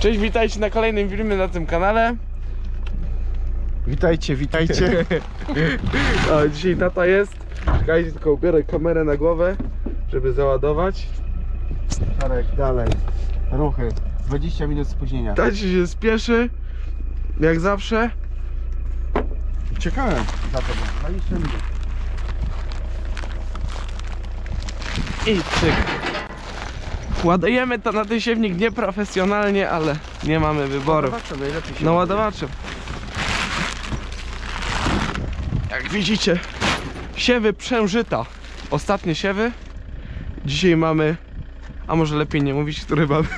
Cześć, witajcie na kolejnym filmie na tym kanale. Witajcie, witajcie. A, dzisiaj tata jest. Czekajcie, tylko ubiorę kamerę na głowę, żeby załadować. Czarek, dalej. Ruchy. 20 minut spóźnienia. Taci się spieszy, jak zawsze. Czekałem za tobą. 20 minut. I cyk. Ładujemy to na ten siewnik nieprofesjonalnie, ale nie mamy wyboru. Zobaczę, najlepiej się No ładowaczem. Jak widzicie, siewy przężyta. Ostatnie siewy. Dzisiaj mamy, a może lepiej nie mówić, który mamy.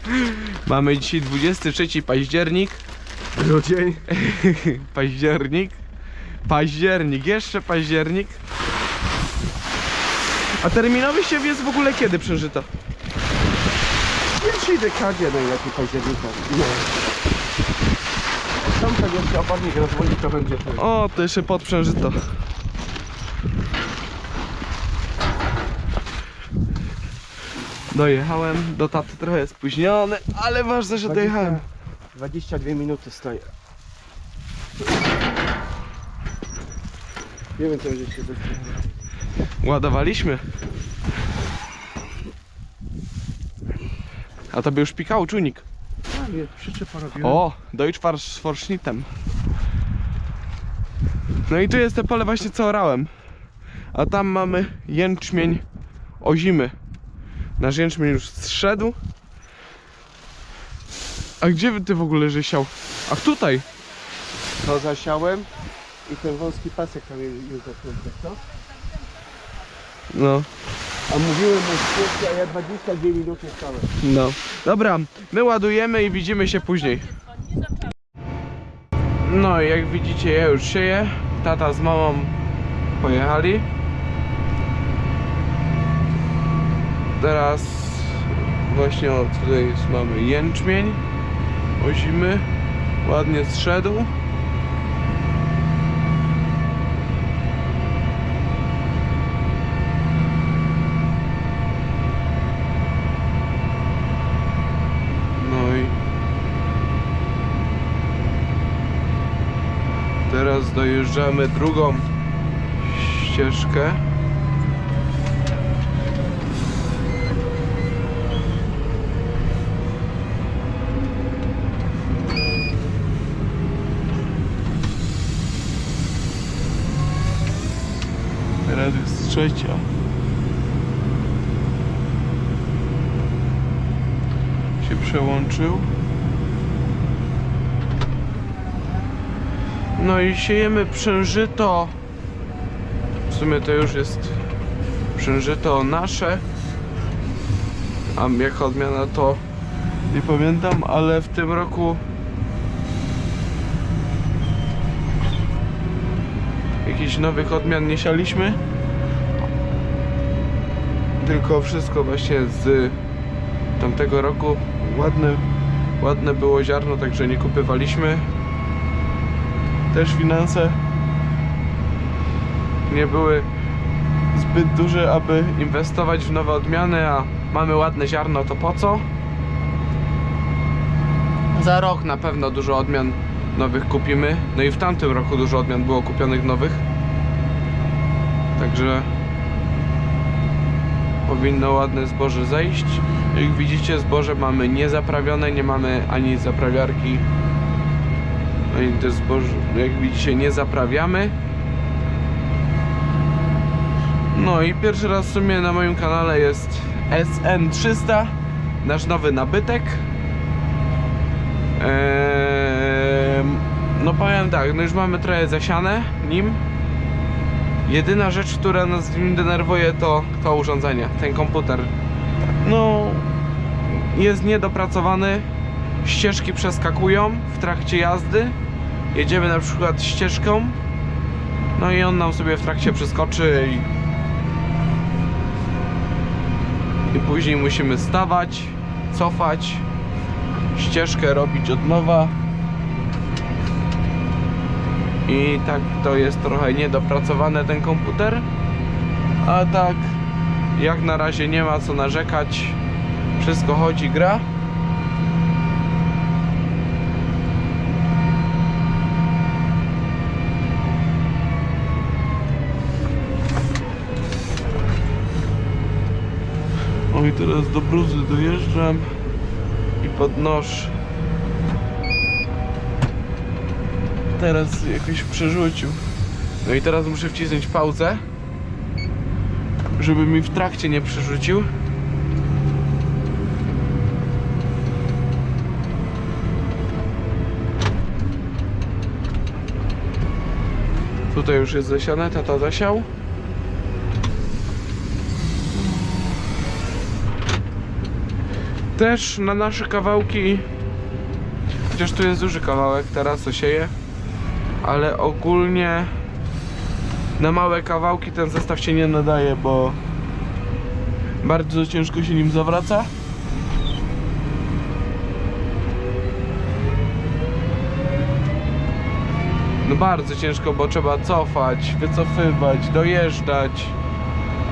mamy dzisiaj 23 październik. Grudzień. październik. Październik, jeszcze październik. A terminowy siew jest w ogóle kiedy przężyta? W pierwszej dekadzie najlepiej października. No. Tam tak jeszcze opadnik rozwoli, to będzie. O, to jeszcze podprzężyto. Dojechałem do taty trochę spóźniony, ale ważne, że dojechałem. 22 minuty stoję. Nie wiem co będzie się Ładowaliśmy. A to by już pikał czujnik. Przyczepa robiłem. O, Deutschfar z Forschnittem. No i tu jest te pole właśnie co orałem. A tam mamy jęczmień ozimy. Nasz jęczmień już zszedł. A gdzie ty w ogóle żeś siał? Ach tutaj. To zasiałem i ten wąski pasek tam jest już zapięty, co? No, A mówiłem mu spójrzcie, a ja 22 minuty stałem. no. Dobra, my ładujemy i widzimy się później. No i jak widzicie ja już sieję. Tata z mamą pojechali. Teraz właśnie o, tutaj mamy jęczmień. Ozimy. Ładnie zszedł. No i teraz dojeżdżamy drugą ścieżkę. Teraz jest trzecia. Się przełączył. No i siejemy przężyto. W sumie to już jest przężyto nasze. A jaka odmiana to nie pamiętam, ale w tym roku jakichś nowych odmian nie sialiśmy. Tylko wszystko właśnie z tamtego roku. Ładne, ładne było ziarno, także nie kupywaliśmy. Też finanse nie były zbyt duże, aby inwestować w nowe odmiany, a mamy ładne ziarno, to po co? Za rok na pewno dużo odmian nowych kupimy. No i w tamtym roku dużo odmian było kupionych nowych. Także powinno ładne zboże zejść. Jak widzicie zboże mamy niezaprawione, nie mamy ani zaprawiarki, ani też zboże, jak widzicie nie zaprawiamy. No i pierwszy raz w sumie na moim kanale jest SN300, nasz nowy nabytek. Eee, no powiem tak, no już mamy trochę zasiane nim. Jedyna rzecz, która nas nim denerwuje to to urządzenie, ten komputer. No jest niedopracowany, ścieżki przeskakują w trakcie jazdy. Jedziemy na przykład ścieżką, no i on nam sobie w trakcie przeskoczy i, i później musimy stawać, cofać, ścieżkę robić od nowa. I tak to jest trochę niedopracowany ten komputer. A tak jak na razie nie ma co narzekać. Wszystko chodzi, gra. Teraz do bluzy dojeżdżam i podnoszę. Teraz jakoś przerzucił. No i teraz muszę wcisnąć pauzę, żeby mi w trakcie nie przerzucił. Tutaj już jest zasiane, tata zasiał. Też na nasze kawałki, chociaż tu jest duży kawałek, teraz to sieje, ale ogólnie na małe kawałki ten zestaw się nie nadaje, bo bardzo ciężko się nim zawraca. No bardzo ciężko, bo trzeba cofać, wycofywać, dojeżdżać.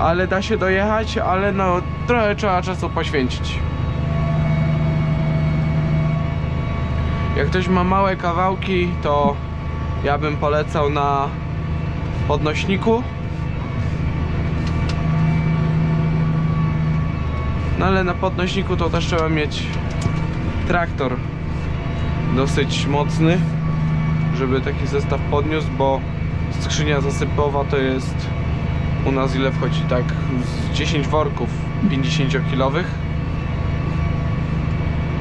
Ale da się dojechać, ale no trochę trzeba czasu poświęcić. Jak ktoś ma małe kawałki, to ja bym polecał na podnośniku. No ale na podnośniku to też trzeba mieć traktor dosyć mocny, żeby taki zestaw podniósł, bo skrzynia zasypowa to jest u nas ile wchodzi tak z 10 worków 50 kilowych.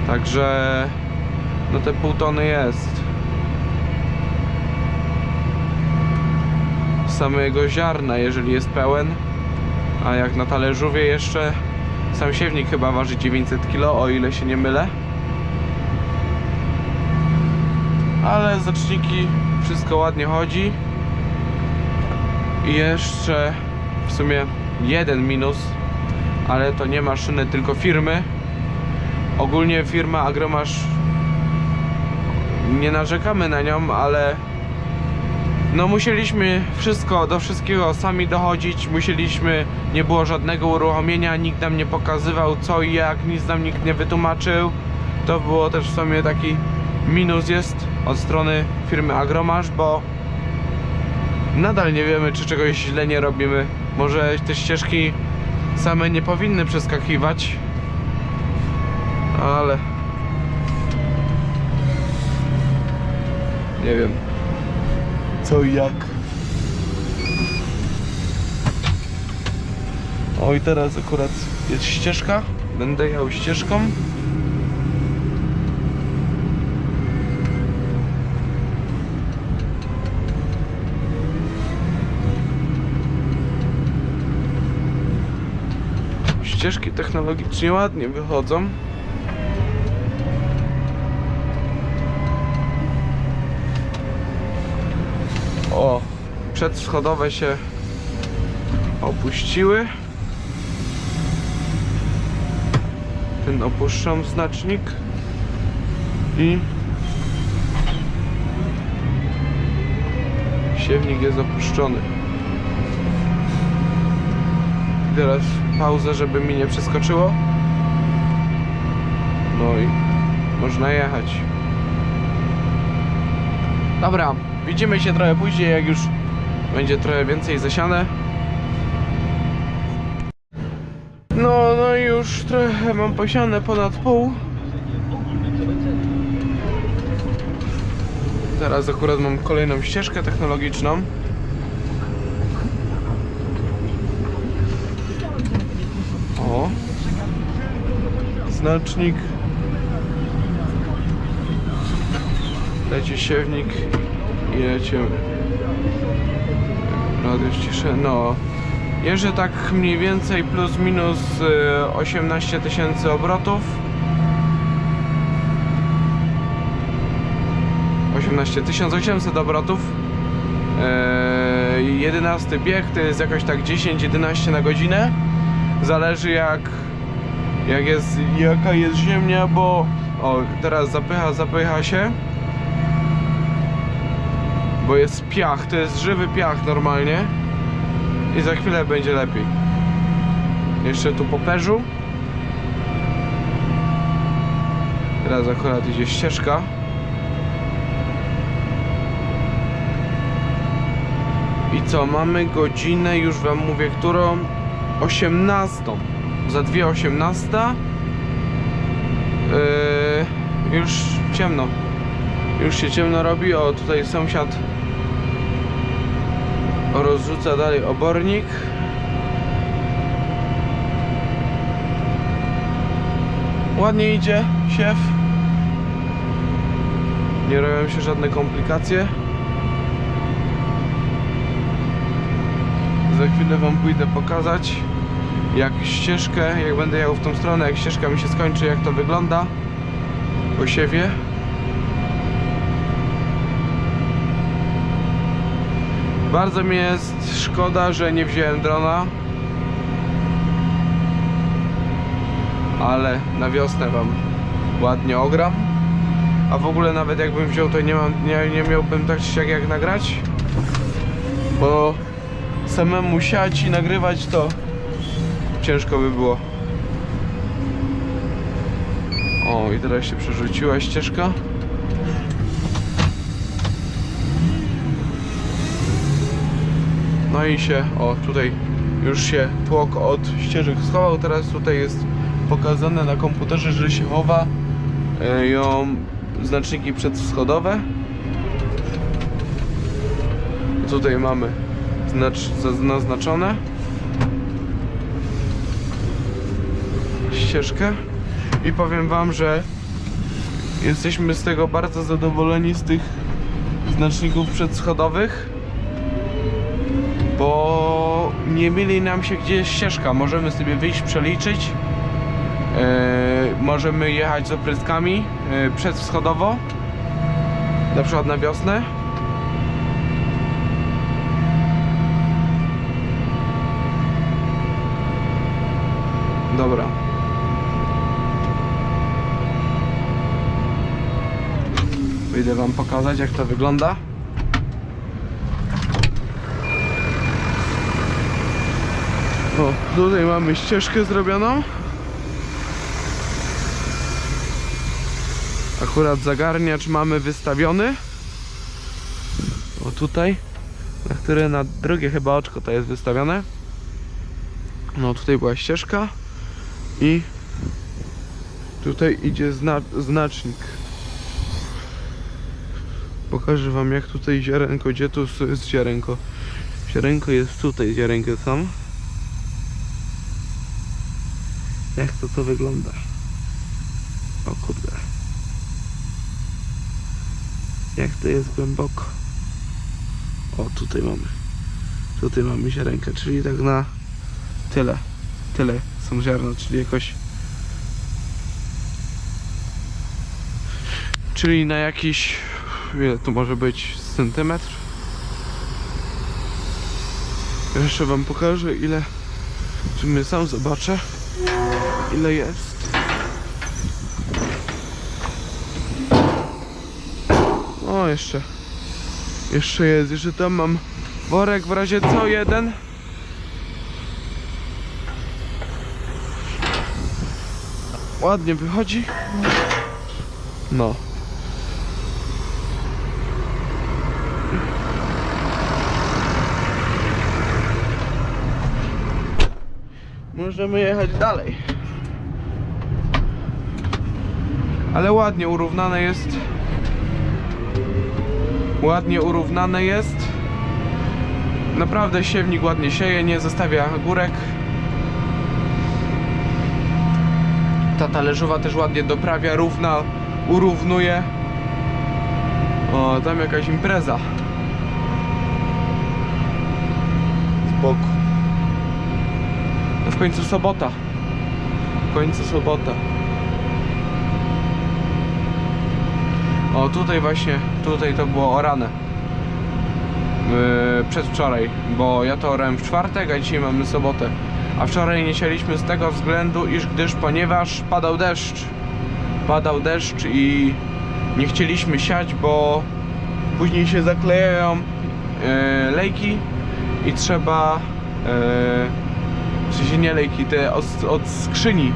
Także no te pół tony jest. Samego ziarna, jeżeli jest pełen, a jak na talerzowie jeszcze sam siewnik chyba waży 900 kg, o ile się nie mylę. Ale zaczniki wszystko ładnie chodzi. I jeszcze w sumie jeden minus, ale to nie maszyny, tylko firmy. Ogólnie firma Agromasz nie narzekamy na nią, ale no musieliśmy wszystko, do wszystkiego sami dochodzić, musieliśmy, nie było żadnego uruchomienia, nikt nam nie pokazywał co i jak, nic nam nikt nie wytłumaczył. To było też w sumie taki minus jest od strony firmy Agromasz, bo nadal nie wiemy czy czegoś źle nie robimy. Może te ścieżki same nie powinny przeskakiwać, ale nie wiem co i jak. O i teraz akurat jest ścieżka. Będę jechał ścieżką. Ścieżki technologicznie ładnie wychodzą. O, przedschodowe się opuściły. Ten opuszczam znacznik i siewnik jest opuszczony. Teraz pauza, żeby mi nie przeskoczyło. No i można jechać. Dobra, widzimy się trochę później, jak już będzie trochę więcej zasiane. No, no i już trochę mam posiane ponad pół. Teraz akurat mam kolejną ścieżkę technologiczną. O. Znacznik. Leci siewnik i lecie radio ściszę. No. Jeżdżę tak mniej więcej plus minus y, 18 tysięcy obrotów. 18 1800 obrotów. Eee, 11 bieg to jest jakoś tak 10-11 na godzinę. Zależy jak jak jest jaka jest ziemia, bo o teraz zapycha, zapycha się. Bo jest piach, to jest żywy piach normalnie. I za chwilę będzie lepiej. Jeszcze tu poperzu. Teraz akurat idzie ścieżka. I co, mamy godzinę, już wam mówię, którą? 18. za 2.18 yy, już ciemno. Już się ciemno robi. O, tutaj sąsiad rozrzuca dalej obornik. Ładnie idzie siew. Nie robią się żadne komplikacje. Za chwilę wam pójdę pokazać jak ścieżkę, jak będę jechał w tą stronę, jak ścieżka mi się skończy, jak to wygląda po siewie. Bardzo mi jest szkoda, że nie wziąłem drona. Ale na wiosnę wam ładnie ogram. A w ogóle nawet jakbym wziął, to nie, mam, nie, nie miałbym tak czy siak jak nagrać. Bo samemu siać i nagrywać to ciężko by było. O, i teraz się przerzuciła ścieżka. No się, o tutaj już się tłok od ścieżek schował. Teraz tutaj jest pokazane na komputerze, że się chowa e, ją znaczniki przedwschodowe. Tutaj mamy znacz, naznaczone ścieżkę i powiem wam, że jesteśmy z tego bardzo zadowoleni z tych znaczników przedschodowych bo nie mieli nam się gdzieś ścieżka możemy sobie wyjść, przeliczyć Yy, możemy jechać z opryskami yy, przedwschodowo na przykład na wiosnę Dobra. Wyjdę wam pokazać jak to wygląda. O, tutaj mamy ścieżkę zrobioną. Akurat zagarniacz mamy wystawiony. O tutaj, na które na drugie chyba oczko to jest wystawione. No tutaj była ścieżka i tutaj idzie zna znacznik. Pokażę wam jak tutaj ziarenko, gdzie tu jest ziarenko. Ziarenko jest tutaj, ziarenko są. Jak to to wygląda? O kurde. Jak to jest głęboko. O tutaj mamy. Tutaj mamy ziarenkę, czyli tak na tyle. Tyle są ziarna, czyli jakoś Czyli na jakiś ile to może być centymetr? Jeszcze wam pokażę ile czy my sam zobaczę ile jest. O jeszcze jeszcze jest, jeszcze tam mam worek w razie co jeden. Ładnie wychodzi. No. Możemy jechać dalej. Ale ładnie urównane jest. Ładnie urównane jest. Naprawdę siewnik ładnie sieje, nie zostawia górek. Ta talerzowa też ładnie doprawia, równa, urównuje. O, tam jakaś impreza. Z boku. No w końcu sobota. W końcu sobota. O, tutaj właśnie, tutaj to było orane. Yy, przedwczoraj, bo ja to orałem w czwartek, a dzisiaj mamy sobotę. A wczoraj nie sialiśmy z tego względu, iż gdyż ponieważ padał deszcz. Padał deszcz i nie chcieliśmy siać, bo później się zaklejają yy, lejki i trzeba yy, w sensie nie lejki, te od, od skrzyni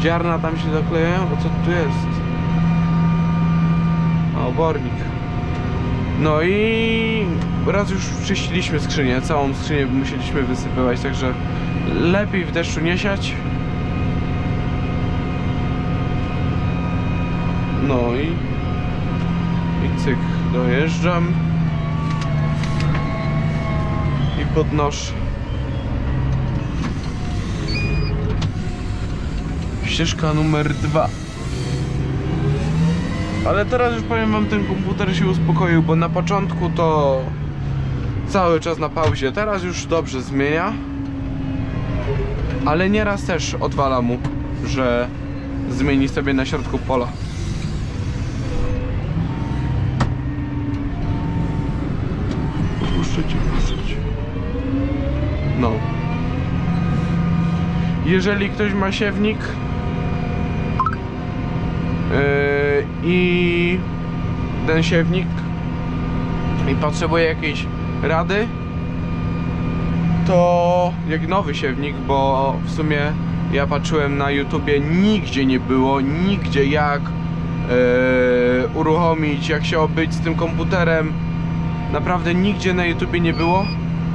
ziarna tam się zaklejają, a co tu jest? obornik. No i raz już czyściliśmy skrzynię, całą skrzynię musieliśmy wysypywać, także lepiej w deszczu nie siać. No i, i cyk, dojeżdżam i podnoszę. Ścieżka numer dwa. Ale teraz już powiem wam, ten komputer się uspokoił, bo na początku to cały czas na pauzie. Teraz już dobrze zmienia. Ale nieraz też odwala mu, że zmieni sobie na środku pola. Puszczę cię, puszczę. No. Jeżeli ktoś ma siewnik yy, i ten siewnik i potrzebuje jakiejś rady, to jak nowy siewnik, bo w sumie ja patrzyłem na YouTubie, nigdzie nie było, nigdzie jak e, uruchomić, jak się obyć z tym komputerem. Naprawdę nigdzie na YouTubie nie było.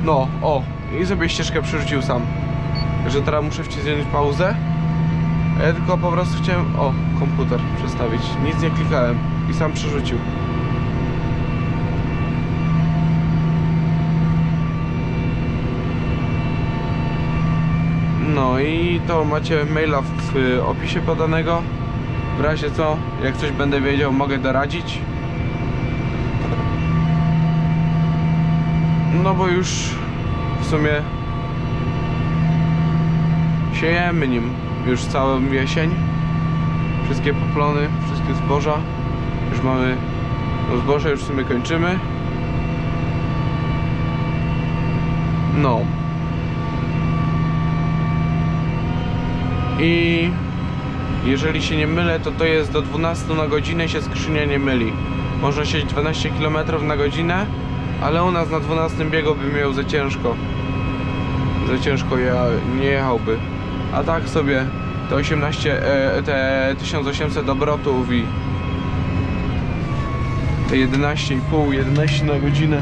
No, o, i sobie ścieżkę przerzucił sam. Że teraz muszę wcisnąć pauzę. Ja tylko po prostu chciałem, o, komputer przestawić. Nic nie klikałem i sam przerzucił. No i to macie maila w opisie podanego. W razie co, jak coś będę wiedział, mogę doradzić. No bo już w sumie siejemy nim już całą jesień. Wszystkie poplony, wszystkie zboża. Już mamy, no zboże już w sumie kończymy. No. I jeżeli się nie mylę, to to jest do 12 na godzinę się skrzynia nie myli. Można sieść 12 km na godzinę, ale u nas na 12 biegu by miał za ciężko. Za ciężko ja nie jechałby. A tak sobie te 18, e, te 1800 obrotów i te 11,5, 11 na godzinę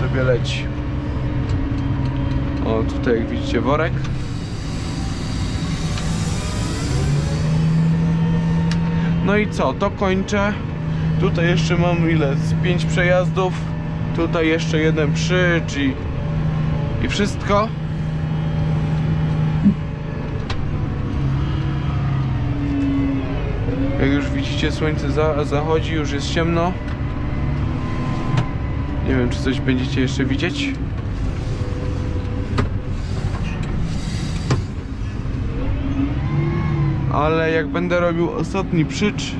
sobie leci. O, tutaj jak widzicie worek. No i co, to kończę. Tutaj jeszcze mam ile? Z 5 przejazdów. Tutaj jeszcze jeden przycz i, i wszystko. Jak już widzicie, słońce za, zachodzi, już jest ciemno. Nie wiem, czy coś będziecie jeszcze widzieć. ale jak będę robił ostatni przycz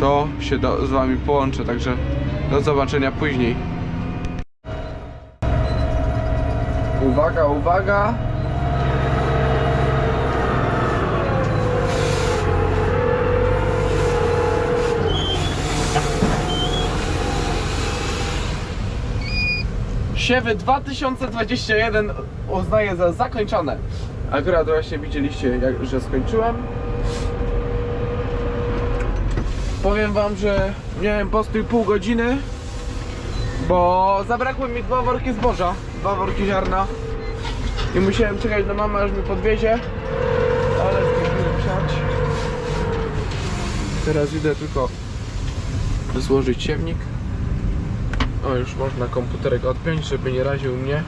to się do, z wami połączę, także do zobaczenia później uwaga, uwaga Siewy 2021 uznaję za zakończone. Akurat właśnie widzieliście, jak, że skończyłem. Powiem wam, że miałem postój pół godziny, bo zabrakły mi dwa worki zboża, dwa worki ziarna i musiałem czekać na mamę, aż mi podwiezie, ale zdążyłem wsiąść. Teraz idę tylko złożyć siewnik. O, już można komputerek odpiąć, żeby nie raził mnie,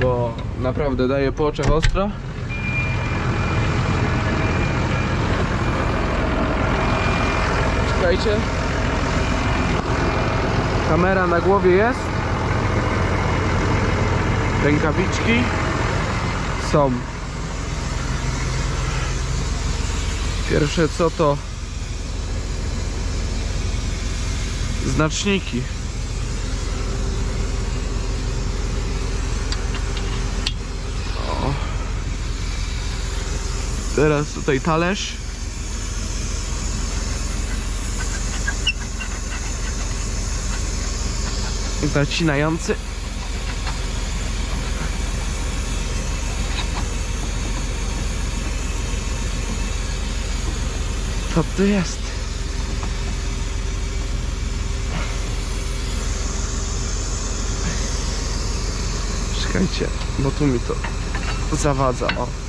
bo naprawdę daje po oczach ostro. Czekajcie. Kamera na głowie jest. Rękawiczki są. Pierwsze co to znaczniki. O. Teraz tutaj talerz. Zacinający. Co tu jest? Czekajcie, bo tu mi to zawadza, o.